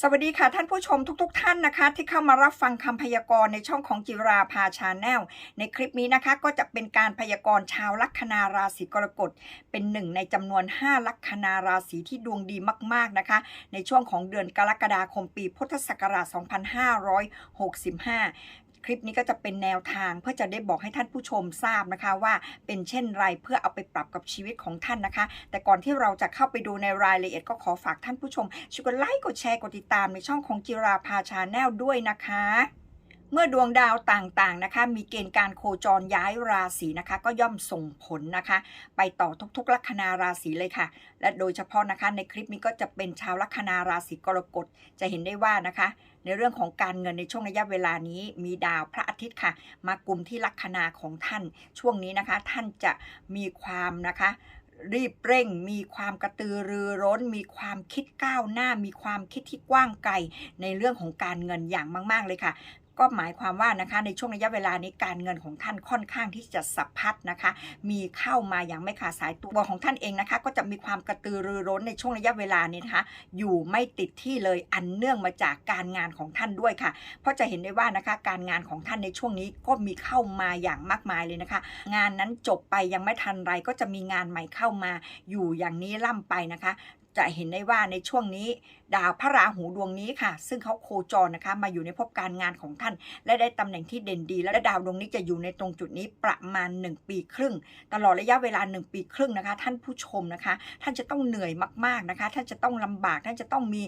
สวัสดีค่ะท่านผู้ชมทุกๆทท่านนะคะ ที่เข้ามารับฟังคำพยากรณ์ในช่องของจิราภาชาแนลในคลิปนี้นะคะก็จะเป็นการพยากรณ์ชาวลัคนาราศีกรกฎเป็นหนึ่งในจำนวน 5 ลัคนาราศีที่ดวงดีมากๆนะคะ ในช่วงของเดือนกรกฎาคมปีพุทธศักราช 2565 คลิปนี้ก็จะเป็นแนวทางเพื่อจะได้บอกให้ท่านผู้ชมทราบนะคะว่าเป็นเช่นไรเพื่อเอาไปปรับกับชีวิตของท่านนะคะ แต่ก่อนที่เราจะเข้าไปดูในรายละเอียดก็ขอฝากท่านผู้ชมช่วยกดไลค์กดแชร์กดติดตามในช่องของจิราภาชาแนลด้วยนะคะ มื่อดวงดาวต่างๆนะคะ มีเกณฑ์การโคจรย้ายราศีนะคะ ก็ย่อมส่งผลนะคะ ไปต่อทุกๆลัคนาราศีเลยค่ะ และโดยเฉพาะนะคะในคลิปนี้ก็จะเป็นชาวลัคนาราศีกรกฎจะเห็นได้ว่านะคะ ในเรื่องของการเงินในช่วงระยะเวลานี้ มีดาวพระอาทิตย์ค่ะ มากลุ่มที่ลัคนาของท่าน ช่วงนี้นะคะ ท่านจะมีความนะคะรีบเร่งมีความกระตือรือร้น มีความคิดก้าวหน้า มีความคิดที่กว้างไกลในเรื่องของการเงินอย่างมาก ๆ เลยค่ะ ก็หมายความว่านะคะในช่วงระยะเวลานี้การเงินของท่านค่อนข้างที่จะสับพัดนะคะ มีเข้ามาอย่างไม่ขาดสายตัวของท่านเองนะคะ ก็จะมีความกระตือรือร้นในช่วงระยะเวลานี้นะคะ อยู่ไม่ติดที่เลยอันเนื่องมาจากการงานของท่านด้วยค่ะ เพราะจะเห็นได้ว่านะคะการงานของท่านในช่วงนี้ก็มีเข้ามาอย่างมากมายเลยนะคะ งานนั้นจบไปยังไม่ทันไรก็จะมีงานใหม่เข้ามาอยู่อย่างนี้ล่ำไปนะคะ จะเห็นได้ว่าในช่วงนี้ดาวพระราหูดวงนี้ค่ะ ซึ่งเขาโคจรนะคะ มาอยู่ในภพการงานของท่าน และได้ตำแหน่งที่เด่นดี และดาวดวงนี้จะอยู่ในตรงจุดนี้ประมาณ 1 ปีครึ่ง ตลอดระยะเวลา 1 ปีครึ่งนะคะ ท่านผู้ชมนะคะ ท่านจะต้องเหนื่อยมากๆนะคะ ท่านจะต้องลำบากท่านจะต้องมี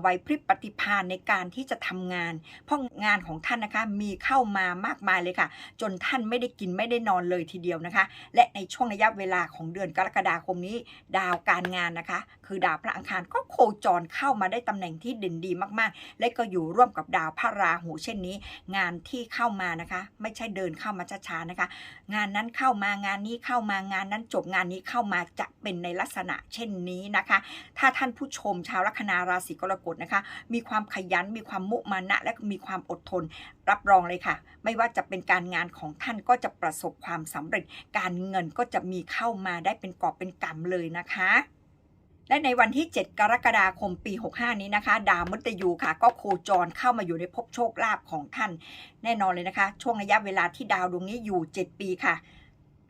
ไหวพริบปฏิภาณในการที่จะทำงาน เพราะงานของท่านนะคะมีเข้ามามากมายเลยค่ะ จนท่านไม่ได้กินไม่ได้นอนเลยทีเดียวนะคะ และในช่วงระยะเวลาของเดือนกรกฎาคมนี้ ดาวการงานนะคะ คือดาวาวพระอังคารก็โคจรเข้ามาได้ตำแหน่งที่เด่นดีมากๆ และก็อยู่ร่วมกับดาวพระราหูเช่นนี้ งานที่เข้ามานะคะ ไม่ใช่เดินเข้ามาช้าๆนะคะ งานนั้นเข้ามางานนี้เข้ามางานนั้นจบงานนี้เข้ามาจะเป็นในลักษณะเช่นนี้นะคะ ถ้าท่านผู้ชมชาวลัคนาราศีกรกฎนะคะ มีความขยันมีความมุมานะและมีความอดทนรับรองเลยค่ะ ไม่ว่าจะเป็นการงานของท่านก็จะประสบความสำเร็จ การเงินก็จะมีเข้ามาได้เป็นกอบเป็นกำเลยนะคะ และในวันที่ 7 กรกฎาคมปี 65 นี้นะคะ ดาวมฤตยูค่ะ ก็โคจรเข้ามาอยู่ในภพโชคลาภของท่าน แน่นอนเลยนะคะ ช่วงระยะเวลาที่ดาวดวงนี้อยู่ 7 ปีค่ะ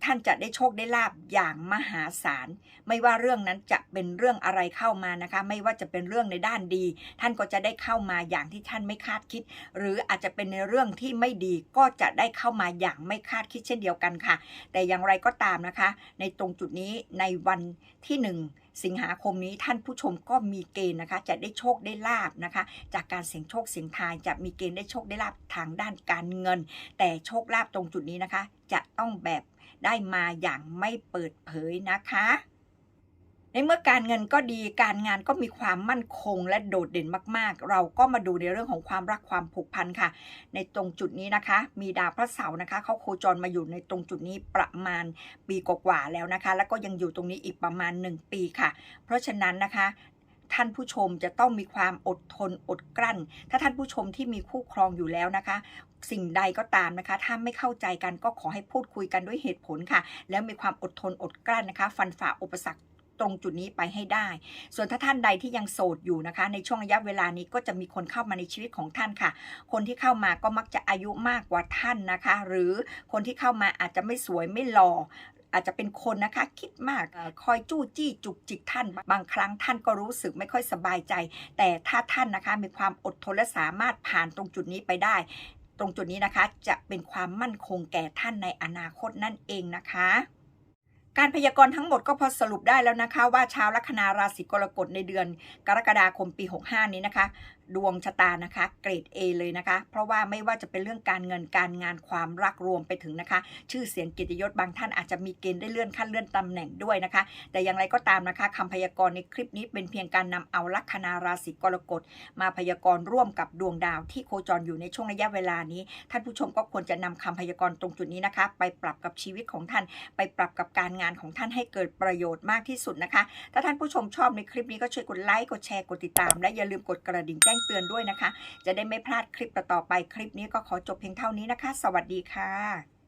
ท่านจะได้โชคได้ลาบอย่างมหาศาล ไม่ว่าเรื่องนั้นจะเป็นเรื่องอะไรเข้ามานะคะ ไม่ว่าจะเป็นเรื่องในด้านดี ท่านก็จะได้เข้ามาอย่างที่ท่านไม่คาดคิด หรืออาจจะเป็นในเรื่องที่ไม่ดีก็จะได้เข้ามาอย่างไม่คาดคิดเช่นเดียวกันค่ะ แต่อย่างไรก็ตามนะคะ ในตรงจุดนี้ในวันที่หนึ่งสิงหาคมนี้ท่านผู้ชมก็มีเกณฑ์นะคะ จะได้โชคได้ลาบนะคะ จากการเสี่ยงโชคเสี่ยงทายจะมีเกณฑ์ได้โชคได้ลาบทางด้านการเงิน แต่โชคลาบตรงจุดนี้นะคะ จะ ต้องแบบได้มาอย่างไม่เปิดเผยนะคะ ในเมื่อการเงินก็ดีการงานก็มีความมั่นคงและโดดเด่นมาก ๆ เราก็มาดูในเรื่องของความรักความผูกพันค่ะ ในตรงจุดนี้นะคะ มีดาวพระเสาร์นะคะเขาโคจรมาอยู่ในตรงจุดนี้ประมาณปีกว่าๆแล้วนะคะ แล้วก็ยังอยู่ตรงนี้อีกประมาณ 1 ปีค่ะ เพราะฉะนั้นนะคะ ท่านผู้ชมจะต้องมีความอดทนอดกลั้น ถ้าท่านผู้ชมที่มีคู่ครองอยู่แล้วนะคะ สิ่งใดก็ตามนะคะ ถ้าไม่เข้าใจกันก็ขอให้พูดคุยกันด้วยเหตุผลค่ะ แล้วมีความอดทนอดกลั้นนะคะ ฟันฝ่าอุปสรรคตรงจุดนี้ไปให้ได้ ส่วนถ้าท่านใดที่ยังโสดอยู่นะคะ ในช่วงระยะเวลานี้ก็จะมีคนเข้ามาในชีวิตของท่านค่ะ คนที่เข้ามาก็มักจะอายุมากกว่าท่านนะคะ หรือคนที่เข้ามาอาจจะไม่สวยไม่หล่อ อาจจะเป็นคนนะคะคิดมากเอ่อคอยจู้จี้จุกจิกท่าน บางครั้งท่านก็รู้สึกไม่ค่อยสบายใจ แต่ถ้าท่านนะคะมีความอดทนและสามารถผ่านตรงจุดนี้ไปได้ ตรงจุดนี้นะคะจะเป็นความมั่นคงแก่ท่านในอนาคตนั่นเองนะคะ การพยากรณ์ทั้งหมดก็พอสรุปได้แล้วนะคะ ว่าชาวลัคนาราศีกรกฎในเดือนกรกฎาคมปี 65 นี้นะคะ ดวงชะตานะคะ เกรด A เลยนะคะ เพราะว่าไม่ว่าจะเป็นเรื่องการเงินการงานความรักรวมไปถึงนะคะ ชื่อเสียงเกียรติยศบางท่านอาจจะมีเกณฑ์ได้เลื่อนขั้นเลื่อนตำแหน่งด้วยนะคะ แต่อย่างไรก็ตามนะคะคำพยากรณ์ในคลิปนี้เป็นเพียงการนำเอาลัคนาราศีกรกฎมาพยากรณ์ร่วมกับดวงดาวที่โคจรอยู่ในช่วงระยะเวลานี้ ท่านผู้ชมก็ควรจะนำคำพยากรณ์ตรงจุดนี้นะคะ ไปปรับกับชีวิตของท่านไปปรับกับการงานของท่านให้เกิดประโยชน์มากที่สุดนะคะ ถ้าท่านผู้ชมชอบในคลิปนี้ก็ช่วยกดไลค์ กดแชร์ กดติดตาม และอย่าลืมกดกระดิ่งแจ้งเตือนด้วยนะคะ จะได้ไม่พลาดคลิปต่อๆไป คลิปนี้ก็ขอจบเพียงเท่านี้นะคะ สวัสดีค่ะ